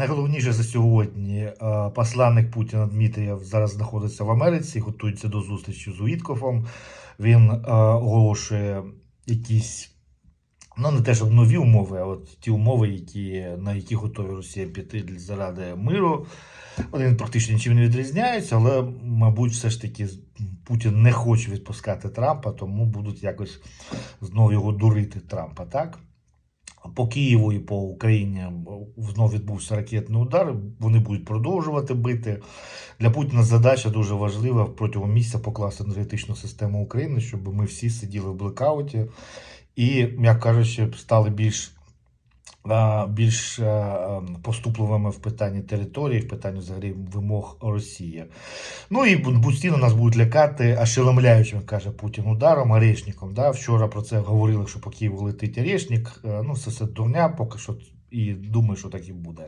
Найголовніше за сьогодні е, посланник Путіна Дмитрієв зараз знаходиться в Америці, готується до зустрічі з Уіткофом. Він е, оголошує якісь, ну не те, щоб нові умови, а от ті умови, які, на які готові Росія піти заради миру. Вони практично нічим не відрізняються, але, мабуть, все ж таки Путін не хоче відпускати Трампа, тому будуть якось знову його дурити Трампа, так? По Києву і по Україні знову відбувся ракетний удар. Вони будуть продовжувати бити. Для Путіна задача дуже важлива протягом місяця покласти енергетичну систему України, щоб ми всі сиділи в блекауті і, як кажучи, стали більш, більш е, е, поступливими в питанні території, в питанні взагалі вимог Росії. Ну і постійно нас будуть лякати ошеломляючим, каже Путін, ударом, орешником. Да? Вчора про це говорили, що по Києву летить орешник. Е, Ну, це дурня поки що, і думаю, що так і буде.